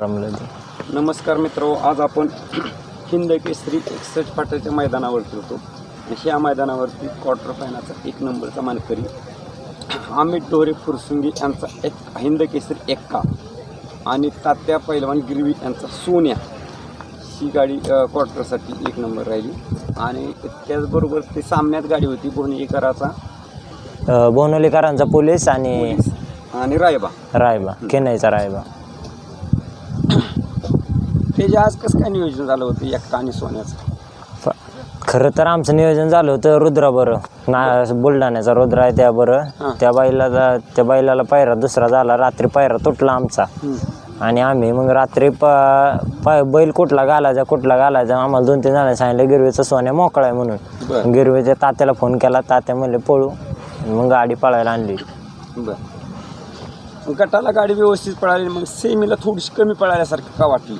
रमलं ते. नमस्कार मित्र आज आपण हिंद केसरी एकसष्ट फाट्याच्या मैदानावरती होतो आणि ह्या मैदानावरती क्वार्टर फायनाचा एक नंबरचा मानकरी अमित डोरे फुरसुंगी यांचा एक हिंद केसरी एक्का आणि तात्या पैलवान गिरवी यांचा सोन्या ही गाडी अ, क्वार्टरसाठी एक नंबर राहिली. आणि त्याचबरोबर ते सामन्यात गाडी होती भुवनेकराचा. अं, बोनवलीकरांचा पोलीस आणि आणि रायबा. रायबा केनाईचा रायबा. ते जे आज कसं काय नियोजन झालं होतं एक्का आणि सोन्याचं? खरं तर आमचं नियोजन झालं होतं रुद्रा बरं. ना बुलढाण्याचा रुद्रा आहे त्या. बरं. त्या बैला त्या बैलाला पायरा दुसरा झाला रात्री पायरा तुटला आमचा. आणि आम्ही मग रात्री प पाय बैल कुठला घालायचा कुठला घालायचा आम्हाला दोन तीन जणांनी सांगितलं गिरवीचा सोन्या मोकळा आहे म्हणून. गिरवीच्या तात्याला फोन केला तात्या म्हणले पळू. मग गाडी पळायला आणली. बर. गटाला गाडी व्यवस्थित पळाली मग सेमीला थोडीशी कमी पळाल्यासारखी का वाटली?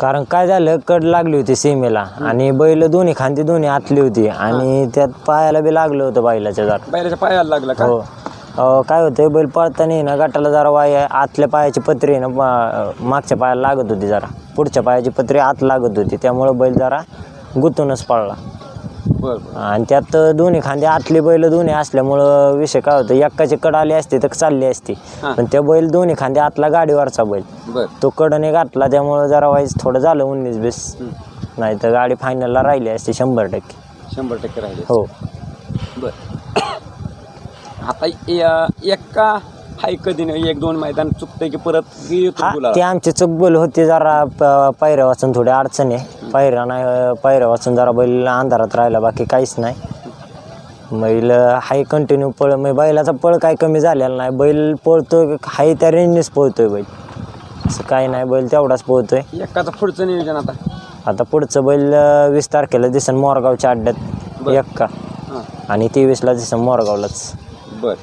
कारण काय झालं कड लागली होती सीमेला आणि बैल दोन्ही खांदी दोन्ही आतली होती आणि त्यात पायाला बी लागलं होतं बैलाच्या जरा बैलाच्या पायाला लागला का? हो. अं, काय होतं बैल पळताना आहे ना गटाला जरा वाय आतल्या पायाची पत्री आहे ना मा- मागच्या पायाला लागत होती जरा. पुढच्या पायाची पत्री आत लागत होती त्यामुळं बैल जरा गुंतूनच पळला. बर आणि त्यात दोन्ही खांदे आतले बैल दोन्ही असल्यामुळं विषय काय होतं एक्काची कड आली असती तर चालली असती. पण त्या बैल दोन्ही खांदे आतला गाडीवरचा बैल. तो कडने घातला त्यामुळं जरा वाईज थोडं झालं उन्नीस बीस. नाही तर गाडी फायनलला राहिली असती शंभर टक्के. शंभर टक्के राहिले हो. बर. आता ए- एक्का हाय कधी नाही एक दोन मैदान चुकतंय की परत. ते आमची चुकबोल होती जरा पायऱ्या वाचून थोडी अडचण आहे. पायऱ्या नाही पायऱ्या वाचून जरा बैल अंधारात राहिला बाकी काहीच नाही. बैल हाय कंटिन्यू पळ म्हणजे बैलाचा पळ काय कमी झालेला नाही. बैल पळतोय हाय त्या रेंजनेच पळतोय बैल. असं काही नाही बैल तेवढाच पळतोय. एक्काचं पुढचं नियोजन आता? आता पुढचं बैल वीस तारखेला दिसन मोरगावच्या अड्ड्यात. एक्का. आणि तेवीसला दिसन मोरगावलाच. बर.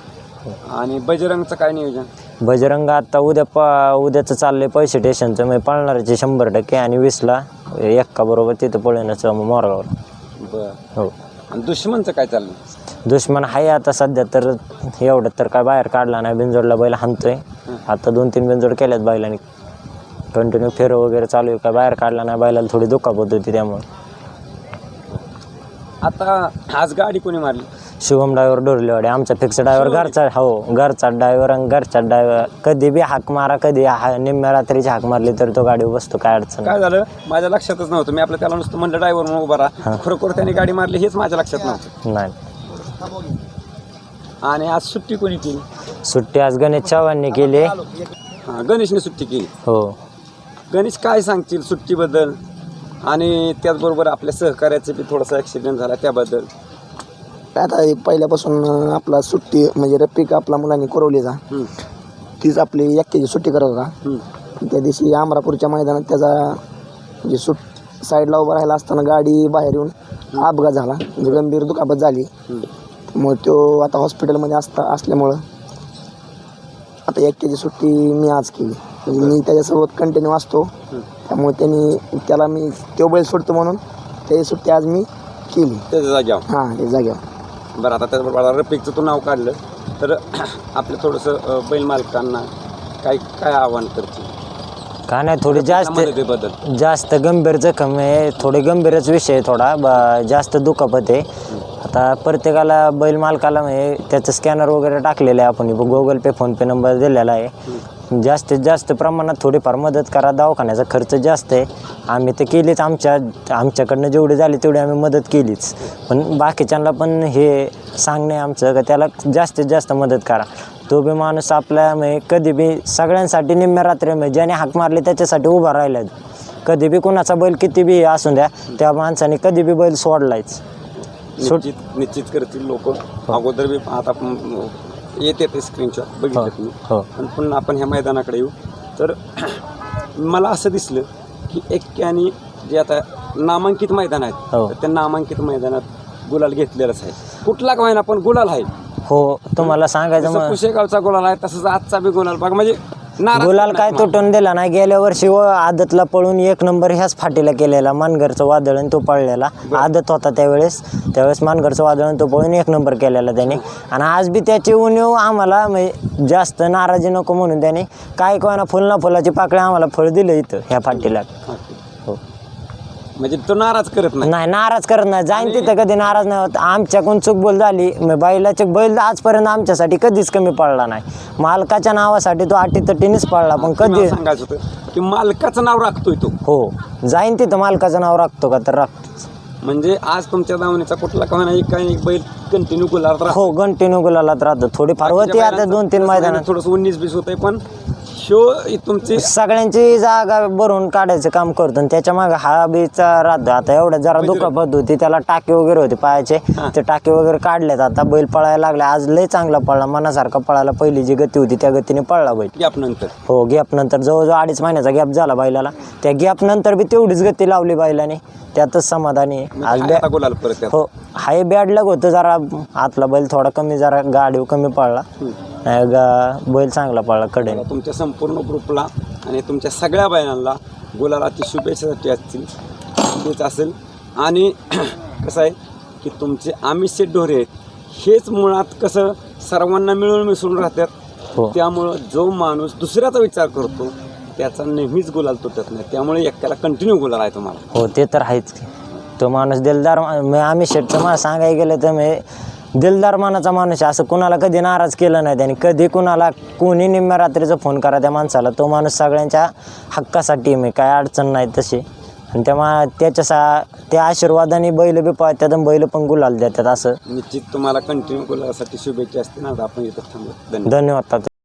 आणि बजरंगचं काय नियोजन? बजरंग आता उद्या प उद्याचं चाललंय पैसे स्टेशनचं म्हणजे पळणारचे शंभर टक्के आणि वीसला एक्का बरोबर तिथं पळण्याचं मोरगावर बर. हो. आणि दुश्मनचं काय चाललं दुश्मन आहे आता सध्या तर एवढं तर काय बाहेर काढला नाही. बिंजोडला बैल हाणतोय. आता दोन तीन बिंजोड केल्यात बैलांनी. कंटिन्यू फेरं वगैरे चालू आहे. काय बाहेर काढला नाही. बैलाला थोडी दुखापत होती त्यामुळे. आता आज गाडी कोणी मारली? शुभम ड्रायव्हर डोरलेवाडे आमचा फिक्स ड्रायव्हर घरचा हो घरचा ड्रायव्हर आणि घरचा ड्रायव्हर. कधी बी हाक मारा कधी हा निम्म्या रात्रीची हाक मारली तर तो गाडीवर बसतो काय अडचण नाही. काय झालं? माझ्या लक्षातच नव्हतं. मी आपलं त्याला नुसतं म्हणलं ड्रायव्हर म्हणून उभा राहा. खरोखर त्याने गाडी मारली हेच माझ्या लक्षात नव्हतं. नाही. आणि आज सुट्टी कोणी केली? सुट्टी आज गणेश चव्हाणने केली. हां गणेशने सुट्टी केली. हो. गणेश काय सांगतील सुट्टीबद्दल? आणि त्याचबरोबर आपल्या सहकार्याचं बी थोडासा ॲक्सिडेंट झाला त्याबद्दल. आता पहिल्यापासून आपला सुट्टी म्हणजे रपिक आपला मुलांनी कुरवलीचा तीच आपली एक्केची सुट्टी करत होता त्या दिवशी अमरापूरच्या मैदानात त्याचा म्हणजे सुट साईडला उभा राहिला असताना गाडी बाहेर येऊन अपघात झाला. म्हणजे गंभीर दुखापत झाली. मग तो आता हॉस्पिटलमध्ये असता असल्यामुळं आता एक्केची सुट्टी मी आज केली. म्हणजे मी त्याच्यासोबत कंटिन्यू असतो. त्यामुळे त्यांनी त्याला मी तो बैल सोडतो म्हणून त्याची सुट्टी आज मी केली. त्याच्या जाग्यावर हां हे जाग्यावर बरं आता त्याचबरोबर रफिकचं तू नाव काढलं तर आपलं थोडंसं बैल मालकांना काय काय आव्हान करतील? काय नाही थोडी जास्त जास्त गंभीर जखम आहे थोडे गंभीरच विषय आहे थोडा ब- जास्त दुखापत आहे. आता प्रत्येकाला बैल मालकाला म्हणजे त्याचं स्कॅनर वगैरे टाकलेलं आहे आपण गुगल पे फोनपे नंबर दिलेला आहे. जास्तीत जास्त प्रमाणात थोडीफार मदत करा दवाखान्याचा खर्च जास्त आहे. आम्ही तर केलीच आमच्या आमच्याकडनं जेवढी झाली तेवढी आम्ही मदत केलीच. पण बाकीच्यांना पण हे सांगणे आमचं का त्याला जास्तीत जास्त मदत करा. तो बी माणूस आपल्या म्हणजे कधी बी सगळ्यांसाठी निम्म्या रात्री म्हणजे ज्याने हाक मारली त्याच्यासाठी उभा राहिला कधी बी कोणाचा बैल किती बी असू द्या त्या माणसाने कधी बी बैल सोडलायच. सोड- निश्चित निश्चित करतील लोक. अगोदर बी आता येते ते स्क्रीनशॉट बघितलं तुम्ही. हो. पण पुन्हा आपण ह्या मैदानाकडे येऊ. तर मला असं दिसलं की एक्क्याने जे आता नामांकित मैदान आहेत हो. तर त्या नामांकित मैदानात गुलाल घेतलेलाच आहे. कुठला का महिना पण गुलाल आहे. हो तुम्हाला सांगायचं जसं मग. कुशेगावचा गुलाल आहे तसंच आजचा बी गुलाल. बघा म्हणजे नाराज गुलाल काय. तुटून दिला नाही गेल्या वर्षी व आदतला पळून एक नंबर ह्याच फाटीला केलेला मानगरचं वादळ आणि तो पळलेला. आदत होता त्यावेळेस. त्यावेळेस मानगरचं वादळ आणि तो पळून एक नंबर केलेला त्याने. आणि आज बी त्याची उणीव आम्हाला म्हणजे जास्त नाराजी नको म्हणून त्याने काय कोणा फुल ना फुलाची पाकळी आम्हाला फळ दिलं इथं ह्या फाटीला. म्हणजे तो नाराज करत नाही. नाही नाराज करत नाही. जाईन तिथं कधी नाराज नाही होत. आमच्याकडून चूक बोल झाली मग बैलाचे बैल आजपर्यंत आमच्यासाठी कधीच कमी पडला नाही. मालकाच्या नावासाठी तो अटीतटीनेच पडला पण मला कधी? सांगायचं होतं की मालकाचं नाव राखतोय तो. हो. जाईन तिथं मालकाचं नाव राखतो का? तर राखतोच. म्हणजे आज तुमच्या दावणीचा कुठला का होईना एक काही एक बैल कंटिन्यू गुलाल राहतो. हो कंटिन्यू गुलालात राहतो. थोडीफार होती आता दोन तीन मैदानात थोडस उन्नीस बीस होतंय पण शो तुमची? सगळ्यांची जागा भरून काढायचं काम करतो. आणि त्याच्यामागे हा बीचा राहतो. आता एवढं जरा दुखापत होती. त्याला टाके वगैरे होते पायाचे ते टाके वगैरे काढलेत आता बैल पळायला लागले. आज लय चांगला पळला. मनासारखा पळायला पहिली जी गती होती त्या गतीने पळला बैल. गॅप नंतर. हो गॅप नंतर. जवळजवळ अडीच महिन्याचा गॅप झाला बैलाला. त्या गॅप नंतर बी तेवढीच गती लावली बैलाने. त्यातच समाधानी. आहे. आज बॅ आता गुलाल परत त्यात. हो हाय बॅड लग होतं जरा. आतला बैल थोडा कमी जरा गाडी कमी पडला नाही, गा- बैल चांगला पडला कडेने. तुमच्या संपूर्ण ग्रुपला आणि तुमच्या सगळ्या बहिणांना गुलालाची शुभेच्छासाठी असतील तेच असेल. आणि कसं आहे की तुमचे आमिष शेठ ढोरे आहेत हेच मुळात कसं सर्वांना मिळून मिसळून राहतात. हो. त्यामुळं जो माणूस दुसऱ्याचा विचार करतो त्याचा नेहमीच गुलाल तुटत नाही. त्यामुळे एकट्याला कंटिन्यू गुलाल आहे तुम्हाला. हो ते तर आहेच की. तो माणूस दिलदार मा- मी आम्ही शेटचं मला सांगायला गेलं तर मी दिलदार मानाचा माणूस आहे. असं कुणाला कधी नाराज केलं नाही त्याने. कधी कुणाला कोणी निम्म्या रात्रीचं फोन करा त्या माणसाला. तो माणूस सगळ्यांच्या हक्कासाठी मी काय अडचण नाही तशी. आणि त्या मा त्याच्या सा त्या आशीर्वादाने बैल बी पळतात आणि बैल पण गुलाल देतात असं. निश्चित तुम्हाला कंटिन्यू गुलालासाठी शुभेच्छा असतील. ना आता आपण इथं थांबू. धन्यवाद. धन्यवाद तात्या.